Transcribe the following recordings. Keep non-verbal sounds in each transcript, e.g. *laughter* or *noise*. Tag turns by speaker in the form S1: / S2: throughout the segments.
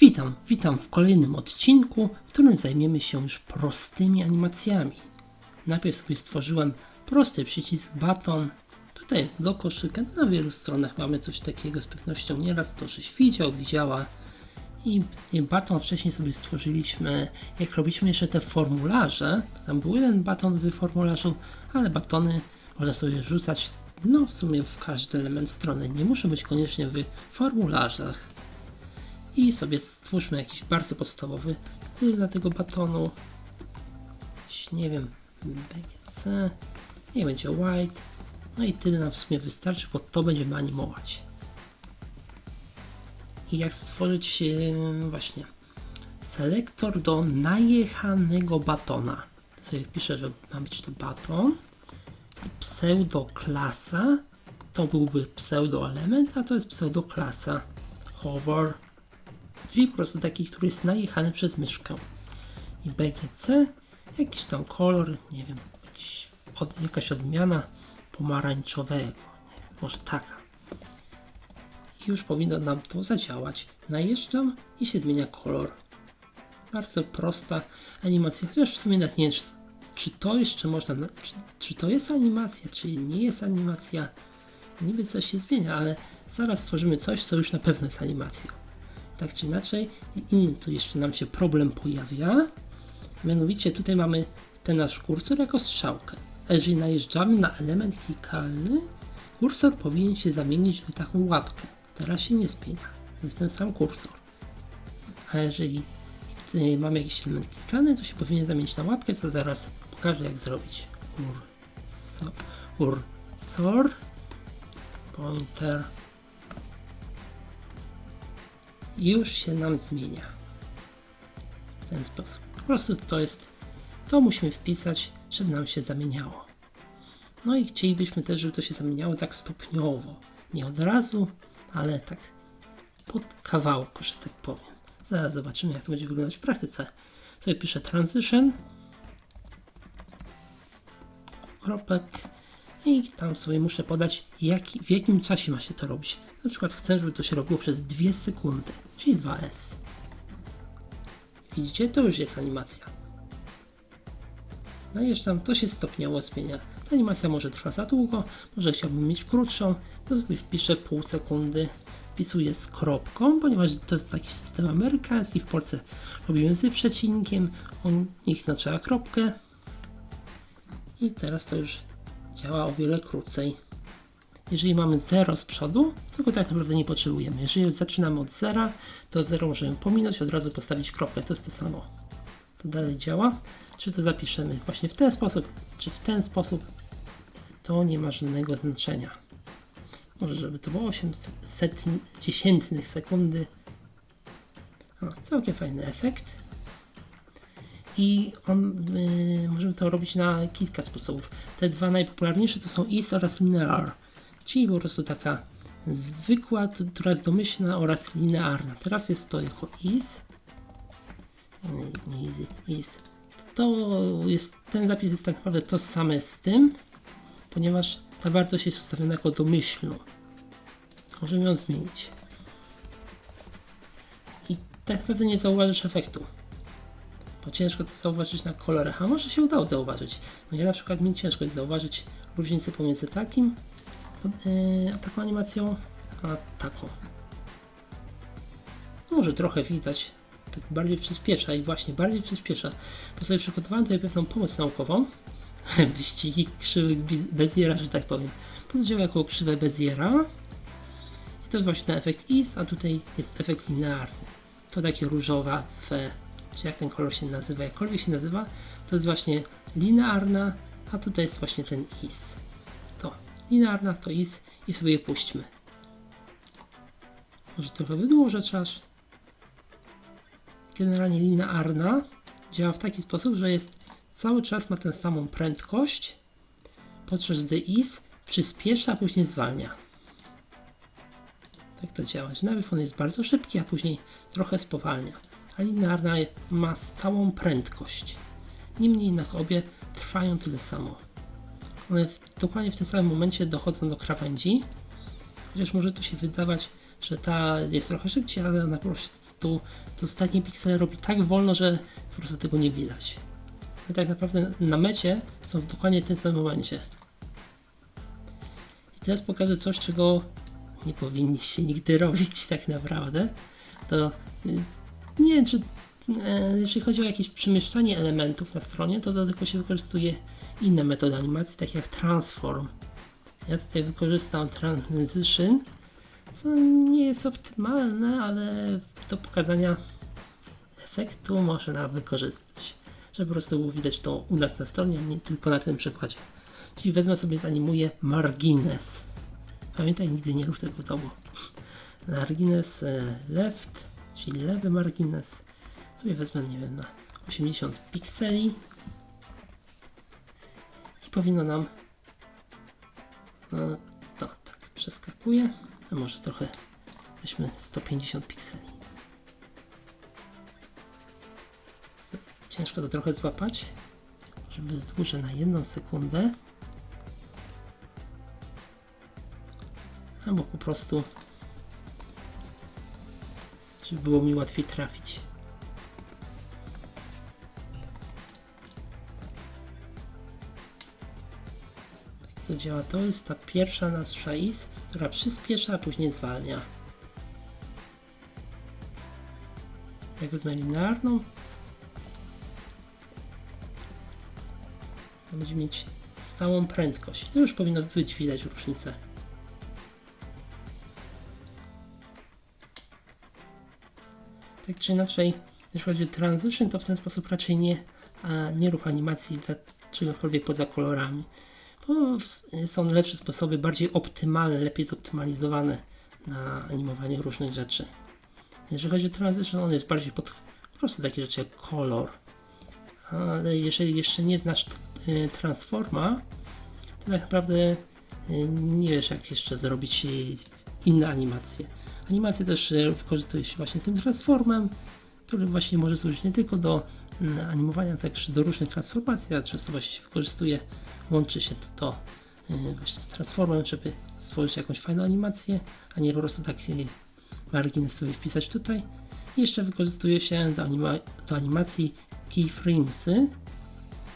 S1: Witam, witam w kolejnym odcinku, w którym zajmiemy się już prostymi animacjami. Najpierw sobie stworzyłem prosty przycisk baton. Tutaj jest do koszyka, na wielu stronach mamy coś takiego z pewnością nieraz to żeś widział, widziała. I, baton wcześniej sobie stworzyliśmy, jak robiliśmy jeszcze te formularze, tam był jeden baton w formularzu, ale batony można sobie rzucać, no w sumie w każdy element strony, nie muszą być koniecznie w formularzach i sobie stwórzmy jakiś bardzo podstawowy styl dla tego batonu. Nie wiem, BGC, nie będzie white. No i tyle nam w sumie wystarczy, bo to będziemy animować. I jak stworzyć właśnie selektor do najechanego batona. To sobie piszę, że ma być to baton. Pseudoklasa to byłby pseudoelement, a to jest pseudoklasa. Hover czyli po prostu taki, który jest najechany przez myszkę. I BGC, jakiś tam kolor, nie wiem, jakiś od, jakaś odmiana pomarańczowego, może taka. I już powinno nam to zadziałać. Najeżdżam i się zmienia kolor. Bardzo prosta animacja, chociaż w sumie nawet nie wiem, czy, to jeszcze można, na- czy, czy to jest animacja, czy nie jest animacja. Niby coś się zmienia, ale zaraz stworzymy coś, co już na pewno jest animacją tak czy inaczej. I inny tu jeszcze nam się problem pojawia. Mianowicie tutaj mamy ten nasz kursor jako strzałkę. A jeżeli najeżdżamy na element klikalny, kursor powinien się zamienić w taką łapkę. Teraz się nie zmienia. Jest ten sam kursor. A jeżeli y, mamy jakiś element klikalny, to się powinien zamienić na łapkę, co zaraz pokażę jak zrobić. Kursor pointer już się nam zmienia. W ten sposób. Po prostu to jest, to musimy wpisać, żeby nam się zamieniało. No i chcielibyśmy też, żeby to się zamieniało tak stopniowo. Nie od razu, ale tak pod kawałku, że tak powiem. Zaraz zobaczymy, jak to będzie wyglądać w praktyce. Sobie piszę transition. Kropek. I tam sobie muszę podać, jaki, w jakim czasie ma się to robić. Na przykład chcę, żeby to się robiło przez 2 sekundy, czyli 2S. Widzicie, to już jest animacja. Najeżdżam, to się stopniowo zmienia. Ta animacja może trwa za długo, może chciałbym mieć krótszą, to sobie wpiszę pół sekundy. Wpisuję z kropką, ponieważ to jest taki system amerykański. W Polsce robimy z przecinkiem, u nich na trzeba kropkę. I teraz to już działa o wiele krócej. Jeżeli mamy 0 z przodu, to go tak naprawdę nie potrzebujemy. Jeżeli zaczynamy od 0, to 0 możemy pominąć, od razu postawić kropkę. To jest to samo. To dalej działa. Czy to zapiszemy właśnie w ten sposób, czy w ten sposób, to nie ma żadnego znaczenia. Może żeby to było 800 dziesiętnych sekundy. O, całkiem fajny efekt. I on, y, to robić na kilka sposobów. Te dwa najpopularniejsze to są is oraz linear, czyli po prostu taka zwykła, która jest domyślna oraz linearna. Teraz jest to jako is. Easy, is. To jest, ten zapis jest tak naprawdę to same z tym, ponieważ ta wartość jest ustawiona jako domyślną. Możemy ją zmienić. I tak naprawdę nie zauważysz efektu bo ciężko to zauważyć na kolorach, a może się udało zauważyć. No ja na przykład mi ciężko jest zauważyć różnicę pomiędzy takim, yy, taką animacją, a taką. No może trochę widać, tak bardziej przyspiesza i właśnie bardziej przyspiesza, bo sobie przygotowałem tutaj pewną pomoc naukową, *laughs* wyścigi krzywych Bez- Beziera, że tak powiem. To działa jako krzywe Beziera i to jest właśnie efekt is, a tutaj jest efekt linearny. To takie różowa w czy jak ten kolor się nazywa, jakkolwiek się nazywa, to jest właśnie linearna, a tutaj jest właśnie ten is. To linearna, to is i sobie je puśćmy. Może trochę wydłużę czas. Generalnie linearna działa w taki sposób, że jest cały czas ma tę samą prędkość, podczas gdy is przyspiesza, a później zwalnia. Tak to działa, najpierw on jest bardzo szybki, a później trochę spowalnia linearna ma stałą prędkość. Niemniej jednak obie trwają tyle samo. One w, dokładnie w tym samym momencie dochodzą do krawędzi, chociaż może tu się wydawać, że ta jest trochę szybciej, ale po prostu to ostatnie piksele robi tak wolno, że po prostu tego nie widać. I tak naprawdę na mecie są w dokładnie tym samym momencie. I teraz pokażę coś, czego nie powinniście nigdy *laughs* robić tak naprawdę. To y, nie czy e, jeśli chodzi o jakieś przemieszczanie elementów na stronie, to do tego się wykorzystuje inne metody animacji, takie jak transform. Ja tutaj wykorzystam transition, co nie jest optymalne, ale do pokazania efektu można wykorzystać, żeby po prostu było widać to u nas na stronie, nie tylko na tym przykładzie. Czyli wezmę sobie, zanimuję margines. Pamiętaj, nigdy nie rób tego w domu. Margines e, left, czyli lewy margines. Sobie wezmę, nie wiem, na 80 pikseli. I powinno nam e, no, tak, przeskakuje. A może trochę weźmy 150 pikseli. Ciężko to trochę złapać. Może wyzdłużę na jedną sekundę. Albo po prostu, żeby było mi łatwiej trafić. Tak to działa. To jest ta pierwsza nasza is, która przyspiesza, a później zwalnia. Jak wezmę linearną, to będzie mieć stałą prędkość. To już powinno być widać różnicę. Tak czy inaczej, jeśli chodzi o transition, to w ten sposób raczej nie, a, nie ruch animacji dla czegokolwiek poza kolorami. Bo są lepsze sposoby, bardziej optymalne, lepiej zoptymalizowane na animowanie różnych rzeczy. Jeżeli chodzi o transition, on jest bardziej pod po prostu takie rzeczy jak kolor. Ale jeżeli jeszcze nie znasz y, transforma, to tak naprawdę y, nie wiesz jak jeszcze zrobić inne animacje. Animacje też y, wykorzystuje się właśnie tym transformem, który właśnie może służyć nie tylko do mm, animowania, także do różnych transformacji, a często właśnie się wykorzystuje, łączy się to, to y, właśnie z transformem, żeby stworzyć jakąś fajną animację, a nie po prostu tak y, margines sobie wpisać tutaj. I jeszcze wykorzystuje się do, anima- do animacji keyframesy,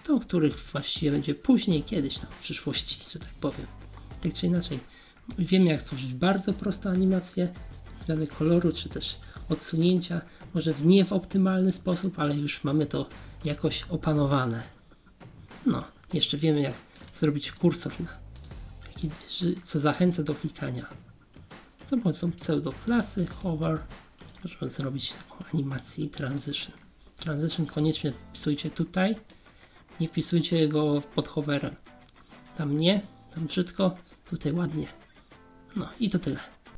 S1: do których właściwie będzie później, kiedyś w przyszłości, że tak powiem. Tak czy inaczej, wiemy jak stworzyć bardzo prostą animację, zmiany koloru, czy też odsunięcia, może w nie w optymalny sposób, ale już mamy to jakoś opanowane. No, jeszcze wiemy jak zrobić kursor, na, co zachęca do klikania. Za pomocą pseudoklasy hover możemy zrobić taką animację i transition. Transition koniecznie wpisujcie tutaj, nie wpisujcie go pod hoverem. Tam nie, tam brzydko, tutaj ładnie. No i to tyle.